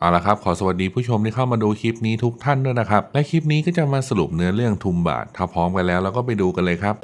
เอาละครับขอสวัสดีผู้ชมที่เข้ามาดูคลิปนี้ทุกท่านด้วยนะครับ และคลิปนี้ก็จะมาสรุปเนื้อเรื่องทุมบาท ถ้าพร้อมกันแล้วเราก็ไปดูกันเลยครับ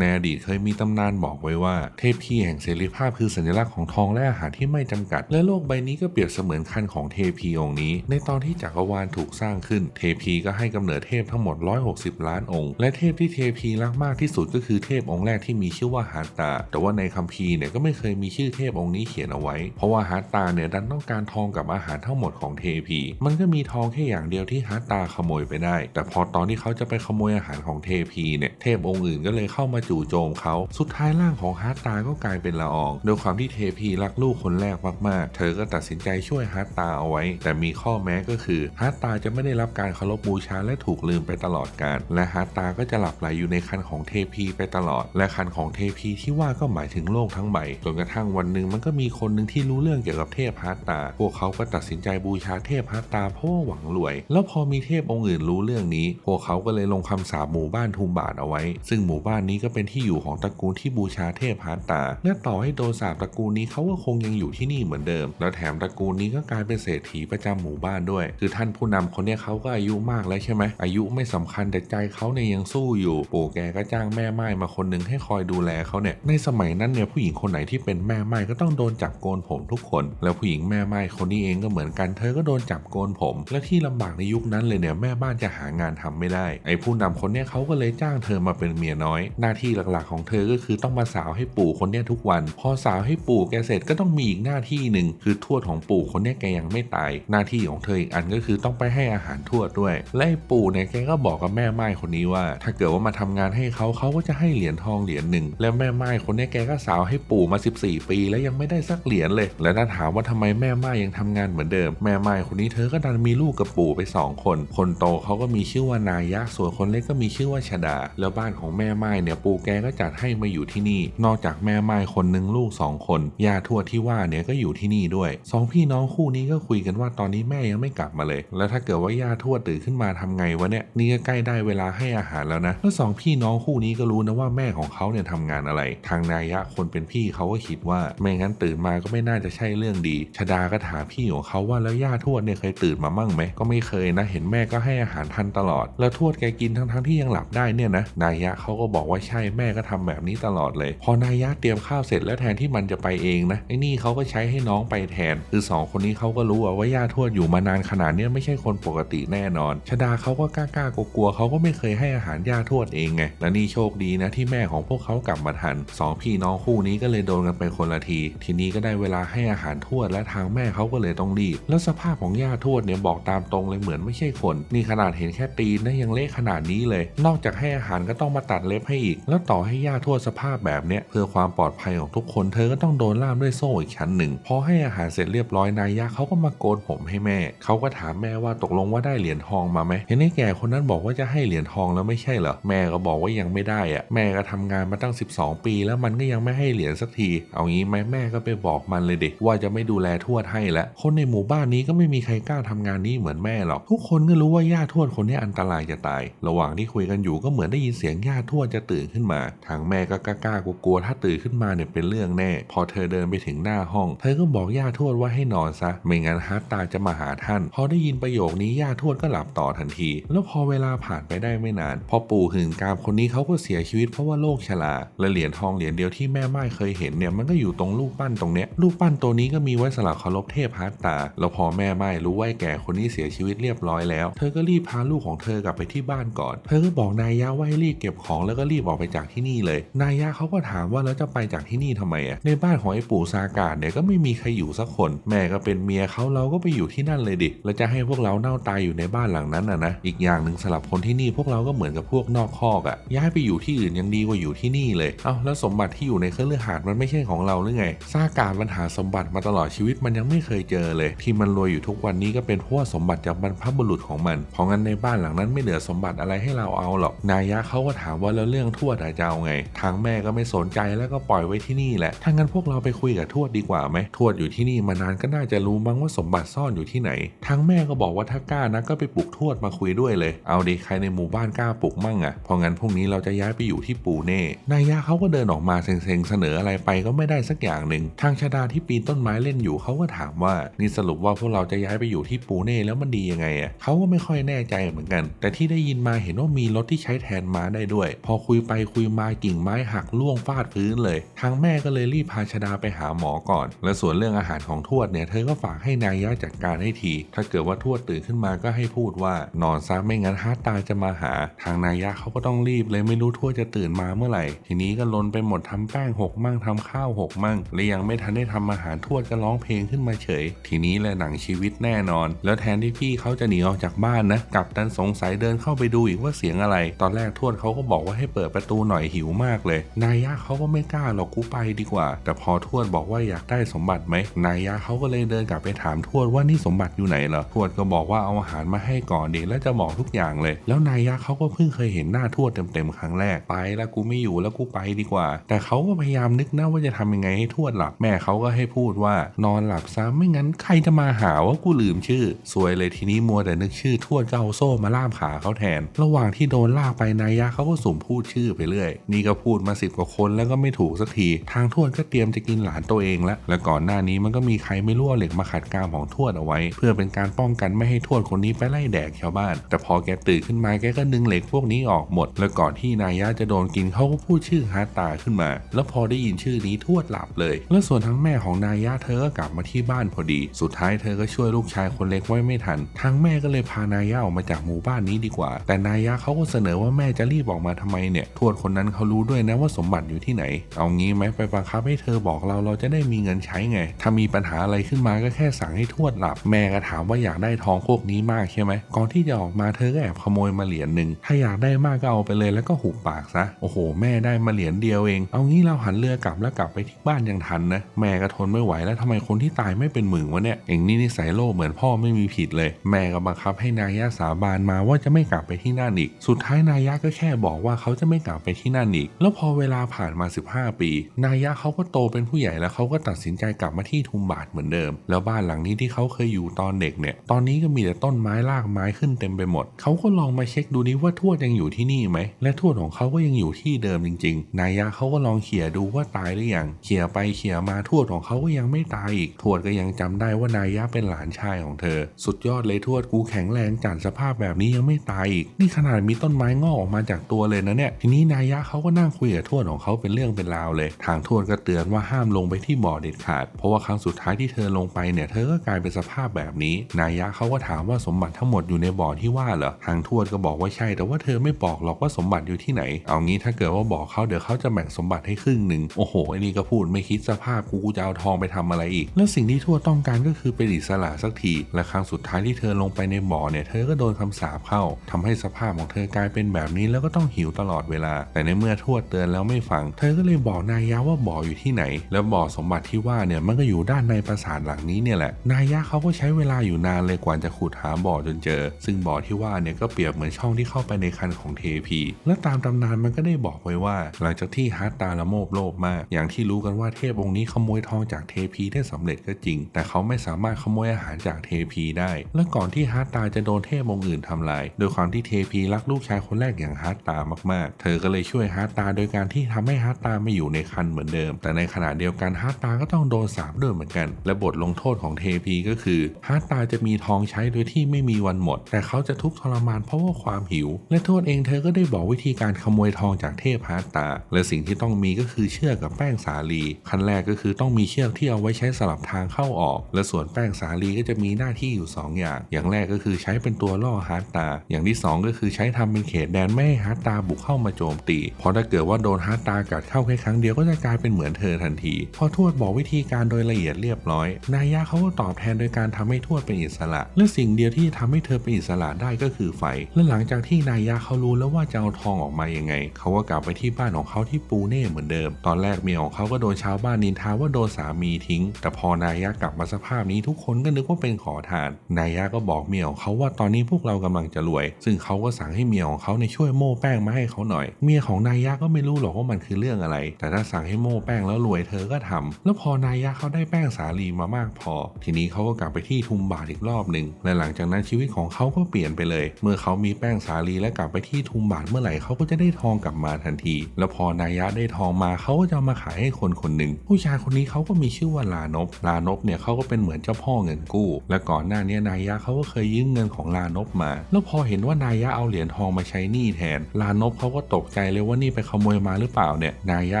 ในอดีตเคยมีตำนานบอกไว้ว่า เทพพีแห่งเสรีภาพคือสัญลักษณ์ของทองและอาหารที่ไม่จำกัด และโลกใบนี้ก็เปรียบเสมือนคันของเทพีองค์นี้ ในตอนที่จักรวาลถูกสร้างขึ้น เทพีก็ให้กำเนิดเทพทั้งหมด 160 ล้านองค์ และเทพที่เทพีรักมากที่สุดก็คือเทพองค์แรกที่มีชื่อว่าฮาตา แต่ว่าในคัมภีร์เนี่ยก็ไม่เคยมีชื่อเทพองค์นี้เขียนเอาไว้ เพราะว่าฮาตาเนี่ยดันต้องการทองกับอาหารทั้งหมดของเทพี มันก็มีทองแค่อย่างเดียวที่ฮาตาขโมยไปได้ แต่พอตอนที่เขาจะไปขโมยอาหารของเทพีเนี่ย เทพองค์อื่นก็เลยเข้ามาจู่โจมเขาสุดท้ายร่างของฮาร์ตาก็กลายเป็นละอองโดยความที่เทพีรักลูกคนแรกมากๆ เธอก็ตัดสินใจช่วยฮาร์ตาเอาไว้ แต่มีข้อแม้ก็คือฮาร์ตาจะไม่ได้รับการเคารพบูชาและถูกลืมไปตลอดกาลและฮาร์ตาก็จะหลับไหลอยู่ในคันของเทพีไปตลอด และคันของเทพีที่ว่าก็หมายถึงโลกทั้งใบจนกระทั่งวันหนึ่งมันก็มีคนหนึ่งที่รู้เรื่องเกี่ยวกับเทพฮาร์ตา พวกเขาก็ตัดสินใจบูชาเทพฮาร์ตาเพราะว่าหวังรวย แล้วพอมีเทพองค์อื่นรู้เรื่องนี้ พวกเขาก็เลยลงคำสาปหมู่บ้านทุมบาทเอาไว้ ซึ่งหมู่บ้านนี้ก็เป็น็นที่อยู่ของตระกูลที่บูชาเทพฮาร์ตา และต่อให้โดนสาปตระกูลนี้เขาก็คงยังอยู่ที่นี่เหมือนเดิม แล้วแถมตระกูลนี้ก็กลายเป็นเศรษฐีประจำหมู่บ้านด้วย คือท่านผู้นำคนนี้เขาก็อายุมากแล้วใช่ไหม อายุไม่สำคัญแต่ใจเขาเนี่ยยังสู้อยู่ ปู่แกก็จ้างแม่ไม้มาคนหนึ่งให้คอยดูแลเขาเนี่ย ในสมัยนั้นเนี่ยผู้หญิงคนไหนที่เป็นแม่ไม้ก็ต้องโดนจับโกนผมทุกคน แล้วผู้หญิงแม่ไม้คนนี้เองก็เหมือนกัน เธอก็โดนจับโกนผม และที่ลำบากในยุคนั้นเลยเนี่ยแม่บ้านจะหางานทำไม่ได้ ไอ้ผู้นำคนนี้เขาก็เลยจ้างเธอมาเป็นเมียน้อย หน้าที่หลักๆของเธอก็คือต้องมาสาวให้ปู่คนเนี้ยทุกวัน พอสาวให้ปู่แกเสร็จก็ต้องมีอีกหน้าที่หนึ่งคือทวดของปู่คนเนี้ยแกยังไม่ตาย หน้าที่ของเธออีกอันก็คือต้องไปให้อาหารทวดด้วย และไอ้ปู่เนี่ยแกก็บอกกับแม่ไม้คนนี้ว่า ถ้าเกิดว่ามาทำงานให้เขาเขาก็จะให้เหรียญทองเหรียญหนึ่งแล้วแม่ไม้คนนี้แกก็สาวให้ปู่มา 14 ปี แล้วยังไม่ได้สักเหรียญเลย และถ้าถามว่าทำไมแม่ไม้ยังทำงานเหมือนเดิม แม่ไม้คนนี้เธอก็ดันมีลูกกับปู่ไปสองคน คนโตเขาก็มีชื่อว่านายะส่วนคนเล็กก็มีชื่อว่าชดา แล้วบ้านของแม่ไม้เนี่ยปูแกก็จัดให้มาอยู่ที่นี่ นอกจากแม่ไม้คนหนึ่งลูกสองคนยาทวดที่ว่าเนี่ยก็อยู่ที่นี่ด้วยสองพี่น้องคู่นี้ก็คุยกันว่าตอนนี้แม่ยังไม่กลับมาเลย แล้วถ้าเกิดว่าย่าทวดตื่นขึ้นมาทำไงวะเนี่ยนี่ก็ใกล้ได้เวลาให้อาหารแล้วนะแล้วสองพี่น้องคู่นี้ก็รู้นะว่าแม่ของเขาเนี่ยทำงานอะไร ทางนายะคนเป็นพี่เขาก็คิดว่าไม่งั้นตื่นมาก็ไม่น่าจะใช่เรื่องดีชดาก็ถามพี่ของเขาว่าแล้วย่าทวดเนี่ยเคยตื่นมามั่งไหมก็ไม่เคยนะ เห็นแม่ก็ให้อาหารทันตลอด แล้วทวดแกกินทั้งๆที่ยังหลับได้เนี่ยนะนายะเขาก็บอกว่าใช่แม่ก็ทำแบบนี้ตลอดเลย พอนายะเตรียมข้าวเสร็จแล้วแทนที่มันจะไปเองนะไอ้นี่เขาก็ใช้ให้น้องไปแทน คือสองคนนี้เขาก็รู้ว่าย่าทวดอยู่มานานขนาดนี้ไม่ใช่คนปกติแน่นอนชดาเขาก็กล้าๆกลัวเขาก็ไม่เคยให้อาหารย่าทวดเองไงและนี่โชคดีนะที่แม่ของพวกเขากลับมาทันสองพี่น้องคู่นี้ก็เลยโดนกันไปคนละที ทีนี้ก็ได้เวลาให้อาหารทวดและทางแม่เขาก็เลยต้องรีบ แล้วสภาพของย่าทวดเนี่ยบอกตามตรงเลยเหมือนไม่ใช่คน นี่ขนาดเห็นแค่ตีนนะยังเละขนาดนี้เลย นอกจากให้อาหารก็ต้องมาตัดเล็บให้อีกแล้วต่อให้ย่าทวดสภาพแบบเนี้ยเพื่อความปลอดภัยของทุกคนเธอก็ต้องโดนล่ามด้วยโซ่อีกชั้นหนึ่งพอให้อาหารเสร็จเรียบร้อยนายยะเขาก็มาโกนผมให้แม่เขาก็ถามแม่ว่าตกลงว่าได้เหรียญทองมาไหมเห็นไอ้แก่คนนั้นบอกว่าจะให้เหรียญทองแล้วไม่ใช่เหรอแม่ก็บอกว่ายังไม่ได้อะแม่ก็ทำงานมาตั้ง 12 ปี แล้วมันก็ยังไม่ให้เหรียญสักที เอางี้ไหมแม่ก็ไปบอกมันเลยดิว่าจะไม่ดูแลทวดให้แล้วคนในหมู่บ้านนี้ก็ไม่มีใครกล้าทำงานนี้เหมือนแม่หรอกทุกคนก็รู้ว่าย่าทวดคนนี้อันตรายจะตาย ระหว่างที่คุยกันอยู่ก็เหมือนได้ยินเสียงย่าทวดจะตื่นขึ้นมา ทางแม่ก็กล้ากลัวๆถ้าตื่นขึ้นมาเนี่ยเป็นเรื่องแน่ พอเธอเดินไปถึงหน้าห้อง เธอก็บอกย่าทวดว่าให้นอนซะ ไม่งั้นฮาร์ตตาจะมาหาท่าน พอได้ยินประโยคนี้ย่าทวดก็หลับต่อทันที แล้วพอเวลาผ่านไปได้ไม่นาน พอปู่หื่นกามคนนี้เขาก็เสียชีวิตเพราะว่าโรคชราและเหรียญทองเหรียญเดียวที่แม่ไม้เคยเห็นเนี่ยมันก็อยู่ตรงรูปปั้นตรงเนี้ยรูปปั้นตัวนี้ก็มีไว้สำหรับเคารพเทพฮาร์ตตาแล้วพอแม่ไม้รู้ว่าแก่คนนี้เสียชีวิตเรียบร้อยแล้ว เธอก็รีบพาลูกของเธอกลับไปที่บ้านก่อน เธอก็บอกนายยะว่าให้รีบเก็บของแล้วก็รีบออกไปจากที่นี่เลย นายะเขาก็ถามว่าแล้วจะไปจากที่นี่ทำไมอะในบ้านของไอ้ปู่ซากาดเนี่ยก็ไม่มีใครอยู่สักคน แม่ก็เป็นเมียเขาเราก็ไปอยู่ที่นั่นเลยดิแล้วจะให้พวกเราเน่าตายอยู่ในบ้านหลังนั้นอะนะอีกอย่างหนึ่งสำหรับคนที่นี่พวกเราก็เหมือนกับพวกนอกคอกอะย้ายไปอยู่ที่อื่นยังดีกว่าอยู่ที่นี่เลยเอ้าแล้วสมบัติที่อยู่ในเครื่องเลือหาดมันไม่ใช่ของเราหรือไงซากาดมันหาสมบัติมาตลอดชีวิตมันยังไม่เคยเจอเลย ที่มันรวยอยู่ทุกวันนี้ก็เป็นเพราะว่าสมบัติจากบรรพบุรุษของมันเพราะงั้นในบ้านหลังนั้นไม่เหลือสมบัติอะไรให้เราเอาหรอกนายะเขาก็ถามว่าแล้วเรื่องทวดอะจะเอาไง ทางแม่ก็ไม่สนใจแล้วก็ปล่อยไว้ที่นี่แหละถ้างั้นพวกเราไปคุยกับทวดดีกว่าไหมทวดอยู่ที่นี่มานานก็น่าจะรู้มั้งว่าสมบัติซ่อนอยู่ที่ไหน ทางแม่ก็บอกว่าถ้ากล้านะก็ไปปลุกทวดมาคุยด้วยเลย เอาดิใครในหมู่บ้านกล้าปลุกมั่งอะเพราะงั้นพรุ่งนี้เราจะย้ายไปอยู่ที่ปูเน่ นายยาเขาก็เดินออกมาเซ็งๆเสนออะไรไปก็ไม่ได้สักอย่างหนึ่ง ทางชาดาที่ปีนต้นไม้เล่นอยู่เขาก็ถามว่านี่สรุปว่าพวกเราจะย้ายไปอยู่ที่ปูเน่แล้วมันดียังไงอะเขาก็ไม่ค่อยแน่ใจเหมือนกัน แต่ที่ได้ยินมาเห็นว่ามีรถที่ใช้แทนม้าได้ด้วย พอคุยไปคุยมากิ่งไม้หักล่วงฟาดพื้นเลย ทางแม่ก็เลยรีบพาชดาไปหาหมอก่อน และส่วนเรื่องอาหารของทวดเนี่ยเธอก็ฝากให้นายยะจัดการให้ที ถ้าเกิดว่าทวดตื่นขึ้นมาก็ให้พูดว่านอนซะไม่งั้นฮาร์ตตาจะมาหา ทางนายยะเขาก็ต้องรีบเลยไม่รู้ทวดจะตื่นมาเมื่อไหร่ ทีนี้ก็ลนไปหมดทำแป้งหกมั่งทำข้าวหกมั่งและยังไม่ทันได้ทำอาหารทวดก็ร้องเพลงขึ้นมาเฉย ทีนี้แหละหนังชีวิตแน่นอน แล้วแทนที่พี่เขาจะหนีออกจากบ้านนะกลับดันสงสัยเดินเข้าไปดูอีกว่าเสียงอะไร ตอนแรกทวดเขาก็บอกว่าให้เปิดประตูหน่อยหิวมากเลย นายะเขาก็ไม่กล้าหรอกกูไปดีกว่า แต่พอทวดบอกว่าอยากได้สมบัติไหมนายะเขาก็เลยเดินกลับไปถามทวดว่านี่สมบัติอยู่ไหนเหรอทวดก็บอกว่าเอาอาหารมาให้ก่อนดีแล้วจะบอกทุกอย่างเลย แล้วนายะเขาก็เพิ่งเคยเห็นหน้าทวดเต็มๆครั้งแรกไปแล้วกูไม่อยู่แล้วกูไปดีกว่า แต่เขาก็พยายามนึกนะว่าจะทำยังไงให้ทวดหลับแม่เขาก็ให้พูดว่านอนหลับซะไม่งั้นใครจะมาหาว่ากูลืมชื่อ สวยเลยทีนี้มัวแต่นึกชื่อทวดก็เอาโซ่มาล่ามขาเขาแทน ระหว่างที่โดนลากไปนายยะเขาก็สุ่มพูดชื่อไปเรื่อย นี่ก็พูดมาสิบกว่าคนแล้วก็ไม่ถูกสักที ทางทวดก็เตรียมจะกินหลานตัวเองแล้วและก่อนหน้านี้มันก็มีใครไม่รู้เอาเหล็กมาขัดกามของทวดเอาไว้ เพื่อเป็นการป้องกันไม่ให้ทวดคนนี้ไปไล่แดกชาวบ้าน แต่พอแกตื่นขึ้นมาแกก็ดึงเหล็กพวกนี้ออกหมด แล้วก่อนที่นายยะจะโดนกินเขาก็พูดชื่อฮาร์ตาขึ้นมา แล้วพอได้ยินชื่อนี้ทวดหลับเลย แล้วส่วนทั้งแม่ของนายยะเธอก็กลับมาที่บ้านพอดี สุดท้ายเธอก็ช่วยลูกชายคนเล็กไว้ไม่ทันทางแม่ก็เลยพานายยะออกมาจากหมู่บ้านนี้ดีกว่า แต่นายยะเขาก็เสนอว่าแม่จะรีบออกมาทำไมเนี่ยทวดคนนั้นเขารู้ด้วยนะว่าสมบัติอยู่ที่ไหน เอางี้ไหมไปบังคับให้เธอบอกเราเราจะได้มีเงินใช้ไง ถ้ามีปัญหาอะไรขึ้นมาก็แค่สั่งให้ทวดหลับ แม่ก็ถามว่าอยากได้ทองพวกนี้มากใช่ไหมก่อนที่จะออกมาเธอก็แอบขโมยมาเหรียญหนึ่งถ้าอยากได้มากก็เอาไปเลยแล้วก็หุบปากซะโอ้โห แม่ได้มาเหรียญเดียวเอง เอางี้เราหันเรือกลับแล้วกลับไปที่บ้านยังทันนะแม่ก็ทนไม่ไหวแล้วทำไมคนที่ตายไม่เป็นหมื่นวะเนี่ยเองนี่นิสัยโลภเหมือนพ่อไม่มีผิดเลย แม่ก็บังคับให้นายะสาบานมาว่าจะไม่กลับไปที่นั่นอีก สุดท้ายนายะก็แค่บอกว่าเขาจะไม่กลับไปที่นั่นอีก แล้วพอเวลาผ่านมา 15 ปี นายยะเขาก็โตเป็นผู้ใหญ่แล้วเขาก็ตัดสินใจกลับมาที่ทุมบาทเหมือนเดิม แล้วบ้านหลังนี้ที่เขาเคยอยู่ตอนเด็กเนี่ย ตอนนี้ก็มีแต่ต้นไม้รากไม้ขึ้นเต็มไปหมด เขาก็ลองมาเช็คดูนี้ว่าทวดยังอยู่ที่นี่ไหม และทวดของเขาก็ยังอยู่ที่เดิมจริง ๆ นายยะเขาก็ลองเขี่ยดูว่าตายหรือยัง เขี่ยไปเขี่ยมาทวดของเขาก็ยังไม่ตายอีก ทวดก็ยังจำได้ว่านายยะเป็นหลานชายของเธอ สุดยอดเลยทวดกูแข็งแรงจัดสภาพแบบนี้ยังไม่ตายอีก นี่ขนาดมีต้นไม้งอกออกมาจากตัวเลยนะเนี่ย ทีนี้นายยะเขาก็นั่งคุยกับทวดของเขาเป็นเรื่องเป็นราวเลย ทางทวดก็เตือนว่าห้ามลงไปที่บ่อเด็ดขาด เพราะว่าครั้งสุดท้ายที่เธอลงไปเนี่ยเธอก็กลายเป็นสภาพแบบนี้ นายยะเขาก็ถามว่าสมบัติทั้งหมดอยู่ในบ่อที่ว่าเหรอ ทางทวดก็บอกว่าใช่ แต่ว่าเธอไม่บอกหรอกว่าสมบัติอยู่ที่ไหน เอางี้ถ้าเกิดว่าบอกเขาเดี๋ยวเขาจะแบ่งสมบัติให้ครึ่งหนึ่ง โอ้โหไอ้นี่ก็พูดไม่คิดสภาพกูกูจะเอาทองไปทำอะไรอีก แล้วสิ่งที่ทวดต้องการก็คือเป็นอิสระสักที และครั้งสุดท้ายที่เธอลงไปในบ่อเนี่ยเธอก็โดนคำสาปเข้าทำให้สภาพของเธอกลายเป็นแบบนี้แล้วก็ต้องหิวตลอดเวลาแต่ในเมื่อทวดเตือนแล้วไม่ฟัง เธอก็เลยบอกนายยะว่าบ่ออยู่ที่ไหน แล้วบ่อสมบัติที่ว่าเนี่ยมันก็อยู่ด้านในปราสาทหลังนี้เนี่ยแหละ นายยะเขาก็ใช้เวลาอยู่นานเลยกว่าจะขุดหาบ่อจนเจอ ซึ่งบ่อที่ว่าเนี่ยก็เปรียบเหมือนช่องที่เข้าไปในคันของเทพี และตามตำนานมันก็ได้บอกไว้ว่า หลังจากที่ฮาร์ตตาละโมบโลภมาก อย่างที่รู้กันว่าเทพองค์นี้ขโมยทองจากเทพีได้สำเร็จก็จริง แต่เขาไม่สามารถขโมยอาหารจากเทพีได้ และก่อนที่ฮาร์ตตาจะโดนเทพองค์อื่นทำลาย โดยความที่เทพีรักลูกชายคนแรกอย่างฮาร์ตตามากๆ เธอก็เลยช่วยฮาร์ตตาโดยการที่ทำให้ฮาร์ตตามาอยู่ในคันเหมือนเดิม แต่ในขณะเดียวกันฮาร์ตตาก็ต้องโดนสาปด้วยเหมือนกัน และบทลงโทษของเทพีก็คือฮาร์ตตาจะมีทองใช้โดยที่ไม่มีวันหมด แต่เขาจะทุกข์ทรมานเพราะว่าความหิว และโทษเองเธอก็ได้บอกวิธีการขโมยทองจากเทพฮาร์ตตา และสิ่งที่ต้องมีก็คือเชือกกับแป้งสาลีขั้นแรกก็คือต้องมีเชือกที่เอาไว้ใช้สลับทางเข้าออก และส่วนแป้งสาลีก็จะมีหน้าที่อยู่ 2 อย่าง อย่างแรกก็คือใช้เป็นตัวล่อฮาร์ตตา อย่างที่ 2 ก็คือใช้ทำเป็นเขตแดนไม่ให้ฮาร์ตตาบุกเข้ามาโจมตี เพราะถ้าเกิดว่าโดนฮาร์ตตากัดเข้าแค่ครั้งเดียวก็จะกลายเป็นเหมือนเธอทันทีพอทวดบอกวิธีการโดยละเอียดเรียบร้อย นายะเขาก็ตอบแทนโดยการทำให้ทวดเป็นอิสระ และสิ่งเดียวที่จะทำให้เธอเป็นอิสระได้ก็คือไฟ และหลังจากที่นายะเขารู้แล้วว่าจะเอาทองออกมายังไง เขาก็กลับไปที่บ้านของเขาที่ปูเน่เหมือนเดิม ตอนแรกเมียของเขาก็โดนชาวบ้านนินทาว่าโดนสามีทิ้ง แต่พอนายะกลับมาสภาพนี้ทุกคนก็นึกว่าเป็นขอทาน นายะก็บอกเมียของเขาว่าตอนนี้พวกเรากำลังจะรวย ซึ่งเขาก็สั่งให้เมียของเขาในช่วยโม่แป้งมาให้เขาหน่อยเมียมียของนายะก็ไม่รู้หรอกว่ามันคือเรื่องอะไร แต่ถ้าสั่งให้โม่แป้งแล้วรวยเธอก็ทำแล้วพอนายะเขาได้แป้งสาลีมามากพอ ทีนี้เขาก็กลับไปที่ทุมบาทอีกรอบหนึ่งและหลังจากนั้นชีวิตของเขาก็เปลี่ยนไปเลย เมื่อเขามีแป้งสาลีและกลับไปที่ทุมบาทเมื่อไหร่เขาก็จะได้ทองกลับมาทันที แล้วพอนายะได้ทองมาเขาก็จะมาขายให้คนคนหนึ่งผู้ชายคนนี้เขาก็มีชื่อว่าลานพลานพเนี่ยเขาก็เป็นเหมือนเจ้าพ่อเงินกู้ และก่อนหน้านี้นายะเขาก็เคยยืมเงินของลานพมา แล้วพอเห็นว่านายะเอาเหรียญทองมาใช้หนี้แทน ลานพเขาก็ตกใจเลยว่านี่ไปขโมยมาหรือเปล่าเนี่ย นายะ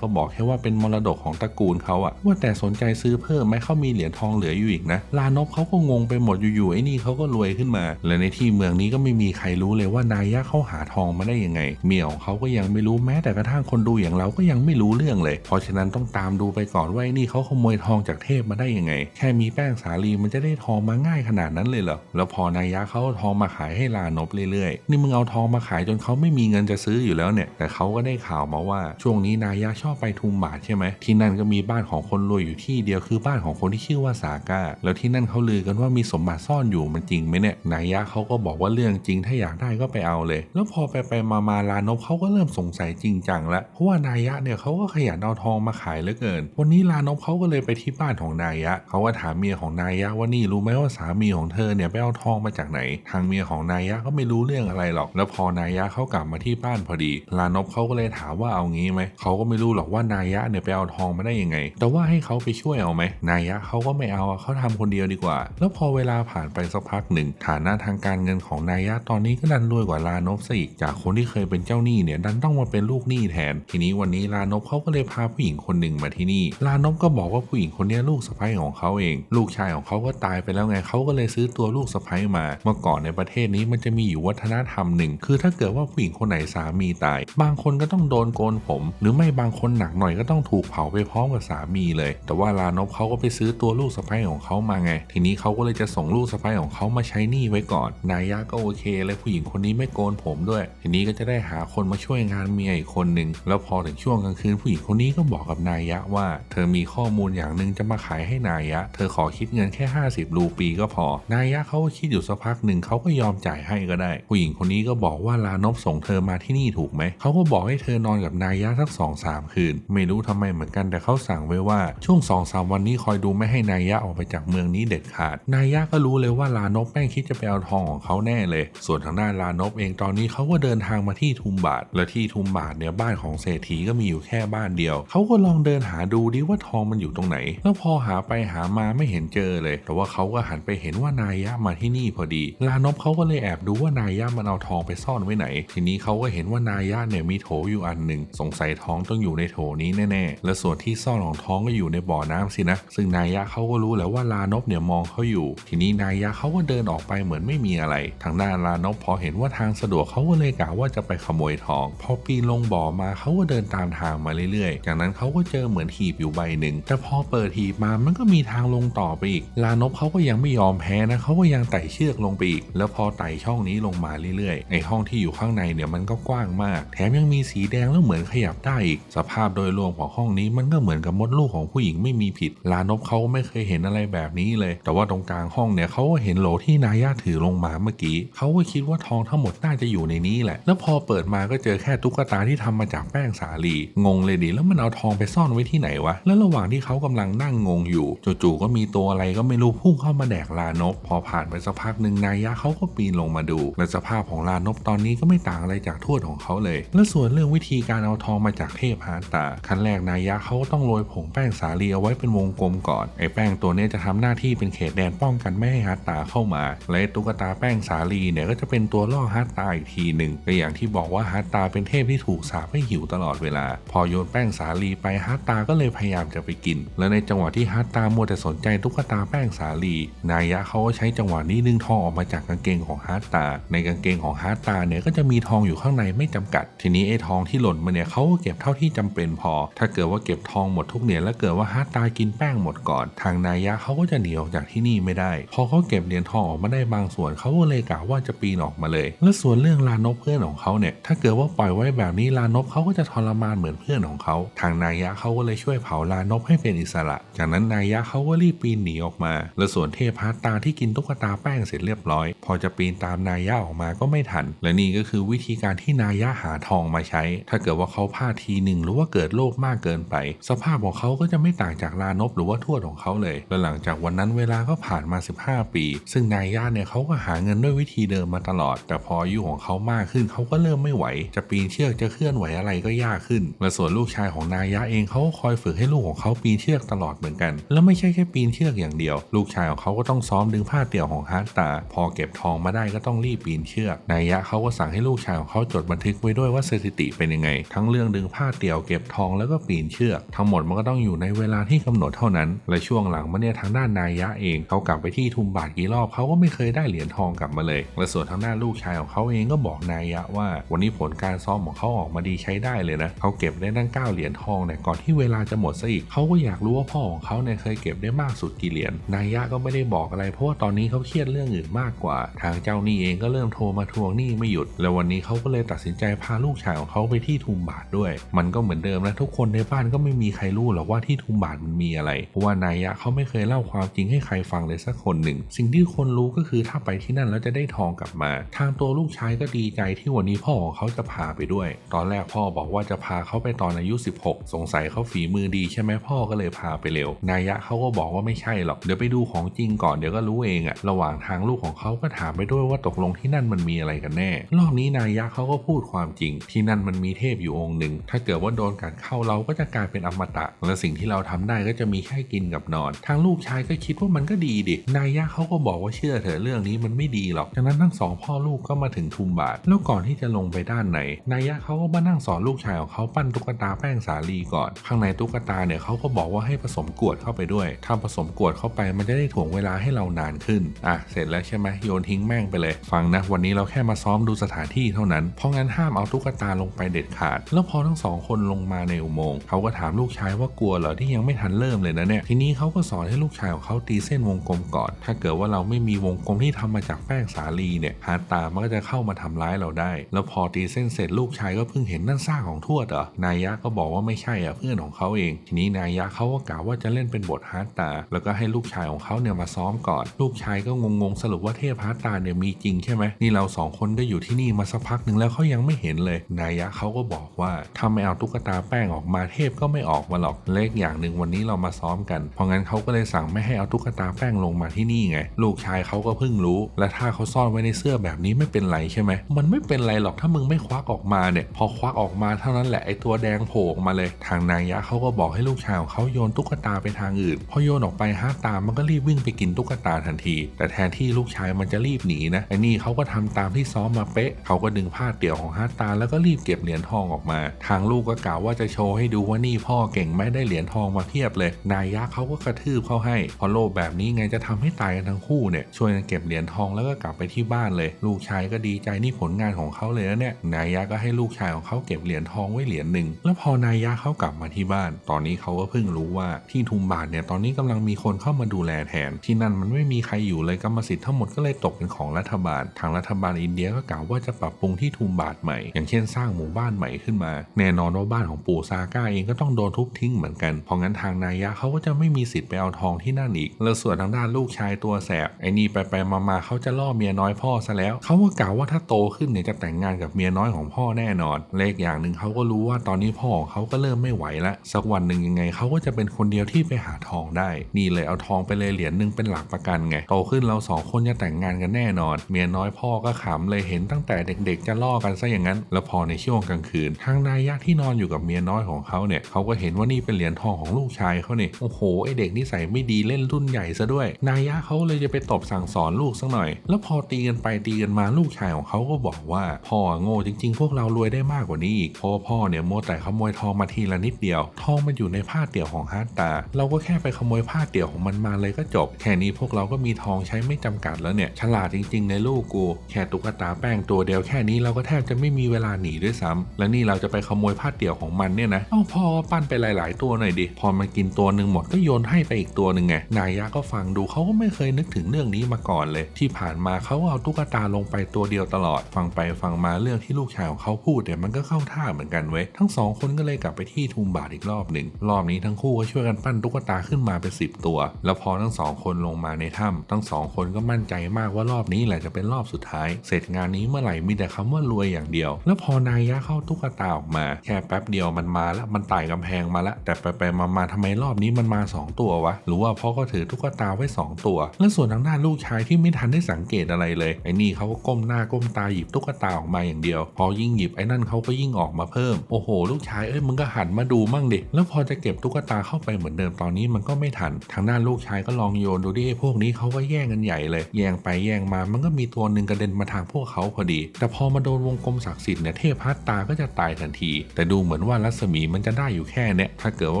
ก็บอกแค่ว่าเป็นมรดกของตระกูลเขาอะว่าแต่สนใจซื้อเพิ่มไหมเขามีเหรียญทองเหลืออยู่อีกนะ ลานพเขาก็งงไปหมดอยู่ๆไอ้นี่เขาก็รวยขึ้นมา และในที่เมืองนี้ก็ไม่มีใครรู้เลยว่านายะเขาหาทองมาได้ยังไง เมียของเขาก็ยังไม่รู้แม้แต่กระทั่งคนดูอย่างเราก็ยังไม่รู้เรื่องเลย เพราะฉะนั้นต้องตามดูไปก่อนว่าไอ้นี่เขาขโมยทองจากเทพมาได้ยังไง แค่มีแป้งสาลีมันจะได้ทองมาง่ายขนาดนั้นเลยเหรอ แล้วพอนายะเขาทองมาขายให้ลานพเรื่อยๆ นี่มึงเอาทองมาขายจนเขาไม่มีเงินจะซื้ออยู่แล้วเนี่ยแต่เขาก็ได้ข่าวมาว่าช่วงนี้นายะชอบไปทุมบาทใช่ไหมที่นั่นก็มีบ้านของคนรวยอยู่ที่เดียวคือบ้านของคนที่ชื่อว่าสาก้าแล้วที่นั่นเขาลือกันว่ามีสมบัติซ่อนอยู่มันจริงไหมเนี่ยนายะเขาก็บอกว่าเรื่องจริงถ้าอยากได้ก็ไปเอาเลย แล้วพอไปไปมามาลานพเขาก็เริ่มสงสัยจริงจังแล้วเพราะว่านายะเนี่ยเขาก็ขยันเอาทองมาขายเหลือเกิน วันนี้ลานพเขาก็เลยไปที่บ้านของนายะเขาก็ถามเมียของนายะว่านี่รู้ไหมว่าสามีของเธอเนี่ยไปเอาทองมาจากไหน ทางเมียของนายะก็ไม่รู้เรื่องอะไรหรอก แล้วพอนายะเขากลับมาที่บ้านพอดีลานพเขาก็เลยถามว่าเอางี้ไหมเขาก็ไม่รู้หรอกว่านายะเนี่ยไปเอาทองมาได้ยังไง แต่ว่าให้เขาไปช่วยเอาไหมนายะเขาก็ไม่เอาเขาทำคนเดียวดีกว่า แล้วพอเวลาผ่านไปสักพักหนึ่งฐานะทางการเงินของนายะตอนนี้ก็ดันรวยกว่าลานพซะอีกจากคนที่เคยเป็นเจ้าหนี้เนี่ยดันต้องมาเป็นลูกหนี้แทน ทีนี้วันนี้ลานพเขาก็เลยพาผู้หญิงคนหนึ่งมาที่นี่ ลานพก็บอกว่าผู้หญิงคนนี้ลูกสะใภ้ของเขาเอง ลูกชายของเขาก็ตายไปแล้วไงเขาก็เลยซื้อตัวลูกสะใภ้มา เมื่อก่อนในประเทศนี้มันจะมีอยู่วัฒนธรรมหนึ่ง คือถ้าเกิดว่าผู้หญิงคนไหนสามีตายบางคนก็ต้องโดนโกนผม หรือไม่บางคนหนักหน่อยก็ต้องถูกเผาไปพร้อมกับสามีเลย แต่ว่าลานพเขาก็ไปซื้อตัวลูกสะใภ้ของเขามาไง ทีนี้เขาก็เลยจะส่งลูกสะใภ้ของเขามาใช้หนี้ไว้ก่อน นายะก็โอเคเลยผู้หญิงคนนี้ไม่โกนผมด้วย ทีนี้ก็จะได้หาคนมาช่วยงานเมียอีกคนหนึ่งแล้วพอถึงช่วงกลางคืนผู้หญิงคนนี้ก็บอกกับนายะว่า เธอมีข้อมูลอย่างหนึ่งจะมาขายให้นายะ เธอขอคิดเงินแค่ 50 รูปีก็พอ นายะเขาก็คิดอยู่สักพักหนึ่งเขาก็ยอมจ่ายให้ก็ได้ ผู้หญิงคนนี้ก็บอกว่าลานพส่งเธอมาที่นี่ถูกไหมเขาก็บอกให้เธอนอนกับนายะสัก2อสามคืน ไม่รู้ทำไมเหมือนกันแต่เขาสั่งไว้ว่าช่วง2อสามวันนี้คอยดูไม่ให้นายะออกไปจากเมืองนี้เด็ดขาด นายะก็รู้เลยว่าลานพแม่งคิดจะไปเอาทองของเขาแน่เลย ส่วนทางด้านลานพเองตอนนี้เขาก็เดินทางมาที่ทุมบาท และที่ทุมบาทเนี่ยบ้านของเศรษฐีก็มีอยู่แค่บ้านเดียว เขาก็ลองเดินหาดูดิว่าทองมันอยู่ตรงไหน แล้วพอหาไปหามาไม่เห็นเจอเลย แต่ว่าเขาก็หันไปเห็นว่านายะมาที่นี่พอดี ลานพเขาก็เลยแอบดูว่านายะมันเอาทองไปซ่อนไว้ไหน ทีนี้เขาก็เห็นว่านายะเนี่ยมีโถอยู่อันหนึ่งสงสัยท้องต้องอยู่ในโถนี้แน่ๆ และส่วนที่ซ่อนของท้องก็อยู่ในบ่อน้ำสินะ ซึ่งนายะเขาก็รู้แล้วว่าลานพเนี่ยมองเขาอยู่ ทีนี้นายะเขาก็เดินออกไปเหมือนไม่มีอะไร ทางด้านลานพพอเห็นว่าทางสะดวกเขาก็เลยกล่าวว่าจะไปขโมยทอง พอปีนลงบ่อมาเขาก็เดินตามทางมาเรื่อยๆ จากนั้นเขาก็เจอเหมือนหีบอยู่ใบหนึ่ง แต่พอเปิดหีบมามันก็มีทางลงต่อไปอีก ลานพเขาก็ยังไม่ยอมแพ้นะเขาก็ยังไต่เชือกลงไปอีก แล้วพอไต่ช่องนี้ลงมาเรื่อยๆ ไอห้องที่อยู่ข้างในเนี่ยมันก็กว้างมาก แถมยังมีสีแดงแล้วเหมือนขยับได้อีก สภาพโดยรวมของห้องนี้มันก็เหมือนกับมดลูกของผู้หญิงไม่มีผิด ลานพเขาไม่เคยเห็นอะไรแบบนี้เลย แต่ว่าตรงกลางห้องเนี่ยเขาก็เห็นโหลที่นายาถือลงมาเมื่อกี้ เขาก็คิดว่าทองทั้งหมดน่าจะอยู่ในนี้แหละ แล้วพอเปิดมาก็เจอแค่ตุ๊กตาที่ทำมาจากแป้งสาลีงงเลยดิแล้วมันเอาทองไปซ่อนไว้ที่ไหนวะ แล้วระหว่างที่เขากำลังนั่งงงอยู่จู่ๆก็มีตัวอะไรก็ไม่รู้พุ่งเข้ามาแดกลานพพอผ่านไปสักพักหนึ่งนายะเขาก็ปีนลงมาดู และสภาพของลานพตอนนี้ก็ไม่ต่างอะไรจากทวดของเขาเลยและส่วนเรื่องวิธีการเอาทองมาจากเทพฮาร์ตา ขั้นแรกนายะเขาก็ต้องโรยผงแป้งสาลีเอาไว้เป็นวงกลมก่อน ไอ้แป้งตัวนี้จะทำหน้าที่เป็นเขตแดนป้องกันไม่ให้ฮาร์ตาเข้ามา และตุ๊กตาแป้งสาลีเนี่ยก็จะเป็นตัวล่อฮาร์ตาอีกทีหนึ่งก็อย่างที่บอกว่าฮาร์ตาเป็นเทพที่ถูกสาปให้หิวตลอดเวลา พอโยนแป้งสาลีไปฮาร์ตาก็เลยพยายามจะไปกิน และในจังหวะที่ฮาร์ตามัวแต่สนใจตุ๊กตาแป้งสาลี นายะเขาก็ใช้จังหวะนี้ดึงทองออกมาจากกางเกงของฮาร์ตา ในกางเกงของฮาร์ตาเนี่ยก็จะมีทองอยู่ข้างในไม่จำกัดทีนี้ไอ้ทองที่หล่นมาเนี่ยเขาก็เก็บเท่าที่จำเป็นพอ ถ้าเกิดว่าเก็บทองหมดทุกเหรียญแล้วเกิดว่าฮาร์ตายกินแป้งหมดก่อน ทางนายะเขาก็จะหนีออกจากที่นี่ไม่ได้ พอเขาเก็บเหรียญทองออกมาได้บางส่วนเขาก็เลยกล่าวว่าจะปีนออกมาเลย และส่วนเรื่องลานพเพื่อนของเขาเนี่ย ถ้าเกิดว่าปล่อยไว้แบบนี้ลานพเขาก็จะทรมานเหมือนเพื่อนของเขา ทางนายะเขาก็เลยช่วยเผาลานพให้เป็นอิสระ จากนั้นนายะเขาก็รีบปีนหนีออกมา และส่วนเทพฮาร์ตาที่กินตุ๊กตาแป้งเสร็จเรียบร้อย พอจะปีนตามนายะออกมาก็ไม่ทัน และนี่ก็คือวิธีการที่นายะหาททองมาใช้ ถ้าเกิดว่าเขาพลาดทีหนึ่งหรือว่าเกิดโลภมากเกินไป สภาพของเขาก็จะไม่ต่างจากลานพหรือว่าทวดของเขาเลย และหลังจากวันนั้นเวลาก็ผ่านมา 15 ปี ซึ่งนายย่าเนี่ยเขาก็หาเงินด้วยวิธีเดิมมาตลอด แต่พออายุของเขามากขึ้นเขาก็เริ่มไม่ไหว จะปีนเชือกจะเคลื่อนไหวอะไรก็ยากขึ้น และส่วนลูกชายของนายยะเองเขาก็คอยฝึกให้ลูกของเขาปีนเชือกตลอดเหมือนกัน แล้วไม่ใช่แค่ปีนเชือกอย่างเดียว ลูกชายของเขาก็ต้องซ้อมดึงผ้าเตี่ยวของฮาร์ตตาพอเก็บทองมาได้ก็ต้องรีบปีนเชือก นายยะเขาก็สั่งให้ลูกชายของเขาจดบันทึกไว้ด้วยว่าสถิติเป็นยังไง ทั้งเรื่องดึงผ้าเตี่ยวเก็บทองแล้วก็ปีนเชือก ทั้งหมดมันก็ต้องอยู่ในเวลาที่กำหนดเท่านั้น และช่วงหลังมาเนี่ยทางด้านนายยะเองเขากลับไปที่ทุมบาทกี่รอบเขาก็ไม่เคยได้เหรียญทองกลับมาเลย และส่วนทางด้านลูกชายของเขาเองก็บอกนายยะว่า วันนี้ผลการซ้อมของเขาออกมาดีใช้ได้เลยนะเขาเก็บได้ตั้ง9เหรียญทองเนี่ยก่อนที่เวลาจะหมดซะอีกเขาก็อยากรู้ว่าพ่อของเขาเนี่ยเคยเก็บได้มากสุดกี่เหรียญนายยะก็ไม่ได้บอกอะไรเพราะว่าตอนนี้เขาเครียดเรื่องอื่นมากกว่า ทางเจ้าหนี้เองก็เริ่มโทรมาทวงหนี้ไม่หยุด แล้ววันนี้เขาก็เลยตัดสินใจพาลูกูกชายของเขาไปที่ทุมบาทด้วย มันก็เหมือนเดิมนะทุกคนในบ้านก็ไม่มีใครรู้หรอกว่าที่ทุมบาทมันมีอะไรเพราะว่านายะเขาไม่เคยเล่าความจริงให้ใครฟังเลยสักคนหนึ่ง สิ่งที่คนรู้ก็คือถ้าไปที่นั่นแล้วจะได้ทองกลับมา ทางตัวลูกชายก็ดีใจที่วันนี้พ่อของเขาจะพาไปด้วย ตอนแรกพ่อบอกว่าจะพาเขาไปตอนอายุ 16 สงสัยเขาฝีมือดีใช่ไหมพ่อก็เลยพาไปเร็ว นายะเขาก็บอกว่าไม่ใช่หรอกเดี๋ยวไปดูของจริงก่อนเดี๋ยวก็รู้เองอะระหว่างทางลูกของเขาก็ถามไปด้วยว่าตกลงที่นั่นมันมีอะไรกันแน่ รอบนี้นายะเขาก็พูดความจริงที่นั่นมันมีเทพอยู่องค์หนึ่ง ถ้าเกิดว่าโดนกัดเข้าเราก็จะกลายเป็นอมตะ และสิ่งที่เราทำได้ก็จะมีแค่กินกับนอน ทางลูกชายก็คิดว่ามันก็ดีดิ นายยะเขาก็บอกว่าเชื่อเถอะเรื่องนี้มันไม่ดีหรอก จากนั้นทั้งสองพ่อลูกก็มาถึงทุมบาท แล้วก่อนที่จะลงไปด้านในนายยะเขาก็มานั่งสอนลูกชายของเขาปั้นตุ๊กตาแป้งสาลีก่อน ข้างในตุ๊กตาเนี่ยเขาก็บอกว่าให้ผสมกวดเข้าไปด้วย ถ้าผสมกวดเข้าไปมันจะได้ถ่วงเวลาให้เรานานขึ้น อะ เสร็จแล้วใช่ไหมโยนทิ้งแม่งไปเลย ฟังนะ วันนี้เราแค่มาซ้อมดูสถานที่เท่านั้น เพราะงั้นห้ามเอาตุ๊กตาลงไปเด็ดขาด แล้วพอทั้งสองคนลงมาในอุโมงค์เขาก็ถามลูกชายว่ากลัวเหรอที่ยังไม่ทันเริ่มเลยนะเนี่ยทีนี้เขาก็สอนให้ลูกชายของเขาตีเส้นวงกลมก่อน ถ้าเกิดว่าเราไม่มีวงกลมที่ทำมาจากแป้งสาลีเนี่ยฮาร์ตามันก็จะเข้ามาทำร้ายเราได้ แล้วพอตีเส้นเสร็จลูกชายก็เพิ่งเห็นนั่นซ่ากของทวดเหรอนายยะก็บอกว่าไม่ใช่อะเพื่อนของเขาเอง ทีนี้นายยะเขาก็กล่าวว่าจะเล่นเป็นบทฮาร์ตา แล้วก็ให้ลูกชายของเขาเนี่ยมาซ้อมก่อน ลูกชายก็งงๆสรุปว่าเทพฮาร์ตตาเนี่ยมีจริงใช่ไหมนี่เราสองคนก็อยู่ที่นี่มาสักพักหนึ่งแล้วเขายังไม่เห็นเลยนายะเขาก็บอกว่าถ้าไม่เอาตุ๊กตาแป้งออกมาเทพก็ไม่ออกมาหรอกเล็กอย่างหนึ่งวันนี้เรามาซ้อมกัน เพราะงั้นเขาก็เลยสั่งไม่ให้เอาตุ๊กตาแป้งลงมาที่นี่ไง ลูกชายเขาก็เพิ่งรู้ และถ้าเขาซ่อนไว้ในเสื้อแบบนี้ไม่เป็นไรใช่ไหม มันไม่เป็นไรหรอกถ้ามึงไม่ควักออกมาเนี่ย พอควักออกมาเท่านั้นแหละไอตัวแดงโผล่ออกมาเลย ทางนายะเขาก็บอกให้ลูกชายของเขาโยนตุ๊กตาไปทางอื่น พอโยนออกไปฮาร์ตตามันก็รีบวิ่งไปกินตุ๊กตาทันที แต่แทนที่ลูกชายมันจะรีบหนีนะไอนี่เขาก็ทำตามที่ซ้อมมาเป๊ะเขาก็ดึงผ้าเตี่ยวของฮาตาแล้วก็รีบเก็บเหรียญทองออกมา ทางลูกก็กล่าวว่าจะโชว์ให้ดูว่านี่พ่อเก่งไหมได้เหรียญทองมาเพียบเลย นายยะเขาก็กระทืบเขาให้ พอโลภแบบนี้ไงจะทำให้ตายกันทั้งคู่เนี่ยช่วยกันเก็บเหรียญทองแล้วก็กลับไปที่บ้านเลย ลูกชายก็ดีใจนี่ผลงานของเขาเลยนะเนี่ยนายยะก็ให้ลูกชายของเขาเก็บเหรียญทองไว้เหรียญหนึ่งแล้วพอนายยะเขากลับมาที่บ้าน ตอนนี้เขาก็เพิ่งรู้ว่าที่ทุมบาทเนี่ยตอนนี้กำลังมีคนเข้ามาดูแลแทน ที่นั่นมันไม่มีใครอยู่เลยกรรมสิทธิ์ทั้งหมดก็เลยตกเป็นของรัฐบาล ทางรัฐบาลอินเดียก็กล่าวว่าจะปรับปรุงที่ทุมบาทใหม่อย่างเช่นสร้างหมู่บ้านใหม่ขึ้นมา แน่นอนว่าบ้านของปู่ซาก้าเองก็ต้องโดนทุบทิ้งเหมือนกันเพราะงั้นทางนายะเขาก็จะไม่มีสิทธิ์ไปเอาทองที่นั่นอีก แล้วส่วนทางด้านลูกชายตัวแสบไอ้นี่ไปไปมามาเขาจะล่อเมียน้อยพ่อซะแล้วเขาก็กล่าวว่าถ้าโตขึ้นเนี่ยจะแต่งงานกับเมียน้อยของพ่อแน่นอนเลขอย่างหนึ่งเขาก็รู้ว่าตอนนี้พ่อของเขาก็เริ่มไม่ไหวละสักวันหนึ่งยังไงเขาก็จะเป็นคนเดียวที่ไปหาทองได้ นี่เลยเอาทองไปเลยเหรียญหนึ่งเป็นหลักประกันไงโตขึ้นเราสองคนจะแต่งงานกันแน่นอน เมียน้อยพ่อก็ขำเลยเห็นตั้งแต่เด็กๆ จะล่อกันซะอย่างนั้นแล้วพอในช่วงกลางคืนทางนายยะที่นอนอยู่กับเมียน้อยของเขาเนี่ยเขาก็เห็นว่านี่เป็นเหรียญทองของลูกชายเขาเนี่ยโอ้โหไอเด็กนิสัยไม่ดีเล่นรุ่นใหญ่ซะด้วย นายยะเขาเลยจะไปตบสั่งสอนลูกสักหน่อย แล้วพอตีกันไปตีกันมาลูกชายของเขาก็บอกว่า พ่อโง่จริง ๆ พวกเรารวยได้มากกว่านี้อีกเพราะว่าพ่อเนี่ยโมแต่ขโมยทองมาทีละนิดเดียว ทองมันอยู่ในผ้าเตี่ยวของฮาร์ตตา เราก็แค่ไปขโมยผ้าเตี่ยวของมันมาเลยก็จบ แค่นี้พวกเราก็มีทองใช้ไม่จำกัดแล้วเนี่ย ฉลาดจริง ๆ ในลูกกู แค่ตุ๊กตาแป้งตัวเดียวแค่นี้เราก็แทบจะไม่มีเวลาหนีด้วยซ้ำและนี่เราจะไปขโมยผ้าเตี่ยวของมันเนี่ยนะเอ้าพ่อปั้นไปหลาย ๆ ตัวหน่อยดิพอมันกินตัวหนึ่งหมดก็โยนให้ไปอีกตัวหนึ่งไงนายยะก็ฟังดูเขาก็ไม่เคยนึกถึงเรื่องนี้มาก่อนเลย ที่ผ่านมาเขาเอาตุ๊กตาลงไปตัวเดียวตลอด ฟังไปฟังมาเรื่องที่ลูกชายของเขาพูดเนี่ยมันก็เข้าท่าเหมือนกันเว้ยทั้งสองคนก็เลยกลับไปที่ทุมบาทอีกรอบหนึ่งรอบนี้ทั้งคู่ก็ช่วยกันปั้นตุ๊กตาขึ้นมาเป็นสิบตัว แล้วพอทั้งสองคนลงมาในถ้ำทั้งสองคนก็มั่นใจมากว่ารอบนี้แหละจะเป็นรอบสุดท้าย เสร็จงานนี้เมื่อไหร่มีแต่คำว่ารวยอย่างเดียว แล้วพอนายยะเข้าตุ๊กตาออกมาแค่แป๊บเดียวมันมาแล้วมันไต่กำแพงมาแล้วแต่ไปไปมามาทำไมรอบนี้มันมา 2 ตัววะ หรือว่าพ่อก็ถือตุ๊กตาไว้ 2 ตัว แล้วส่วนทางด้านลูกชายที่ไม่ทันได้สังเกตอะไรเลยไอ้นี่เขาก็ก้มหน้าก้มตาหยิบตุ๊กตาออกมาอย่างเดียว พอยิ่งหยิบไอ้นั่นเขาก็ยิ่งออกมาเพิ่มโอ้โห ลูกชายเอ้ยมึงก็หันมาดูมั่งดิแล้วพอจะเก็บตุ๊กตาเข้าไปเหมือนเดิมตอนนี้มันก็ไม่ทันทางด้านลูกชายก็ลองโยนดูดิพวกนี้เขาก็แย่งกันใหญ่เลย แย่งไปแย่งมามันก็มีตัวหนึ่งกระเด็นมาทางพวกเขาพอดี แต่พอมาโดนวงกลมศักดิ์สิทธิเนี่ยเทพพัตตาก็จะตายทันที แต่ดูเหมือนว่ารัศมีมันจะได้อยู่แค่เนี้ยถ้าเกิดว่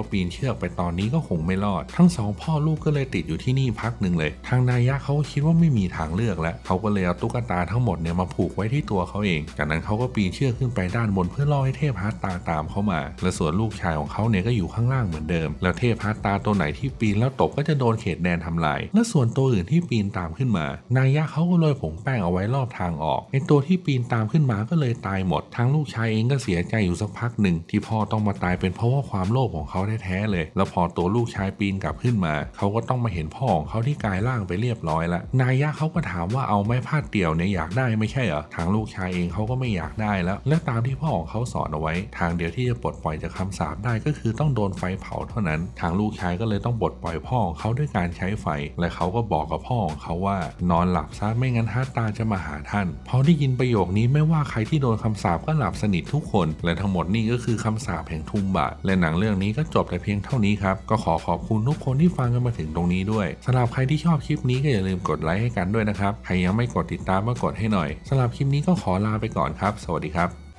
าปีนเชือกไปตอนนี้ก็คงไม่รอด ทั้งสองพ่อลูกก็เลยติดอยู่ที่นี่พักหนึ่งเลย ทางนายะเขาก็คิดว่าไม่มีทางเลือกแล้วเขาก็เลยเอาตุ๊กตาทั้งหมดเนี่ยมาผูกไว้ที่ตัวเขาเอง จากนั้นเขาก็ปีนเชือกขึ้นไปด้านบนเพื่อล่อให้เทพพัตตาตามเขามา และส่วนลูกชายของเขาเนี่ยก็อยู่ข้างล่างเหมือนเดิม แล้วเทพพัตตาตัวไหนที่ปีนแล้วตกก็จะโดนเขตแดนทำลาย และส่วนตัวอื่นที่ปีนตามขึ้นมา นายะเขาก็โรยผงแป้งเอาไว้รอบทางออกไอตัวที่ปีนตามขึ้นมาก็เลยตายหมด ทั้งลูกชายเองก็เสียใจอยู่สักพักหนึ่งที่พ่อต้องมาตายเป็นเพราะว่าความโลภของเขาแท้ๆเลย แล้วพอตัวลูกชายปีนกลับขึ้นมา เขาก็ต้องมาเห็นพ่อของเขาที่กลายร่างไปเรียบร้อยแล้วนายยะเขาก็ถามว่าเอาไม้พาดเดี่ยวเนี่ยอยากได้ไม่ใช่เหรอทางลูกชายเองเขาก็ไม่อยากได้แล้ว และตามที่พ่อของเขาสอนเอาไว้ ทางเดียวที่จะปลดปล่อยจากคำสาปได้ก็คือต้องโดนไฟเผาเท่านั้น ทางลูกชายก็เลยต้องปลดปล่อยพ่อของเขาด้วยการใช้ไฟ และเขาก็บอกกับพ่อของเขาว่านอนหลับซะไม่งั้นฮาตาจะมาหาท่านพอได้ยินประโยคนี้ไม่ว่าใครที่โดนคำสาปก็หลับสนิททุกคน และทั้งหมดนี่ก็คือคำสาปแห่งทุมบะ และหนังเรื่องนี้ก็จบแต่เพียงเท่านี้ครับ ก็ขอขอบคุณทุกคนที่ฟังกันมาถึงตรงนี้ด้วยสำหรับใครที่ชอบคลิปนี้ก็อย่าลืมกดไลค์ให้กันด้วยนะครับ ใครยังไม่กดติดตามก็กดให้หน่อยสำหรับคลิปนี้ก็ขอลาไปก่อนครับ สวัสดีครับ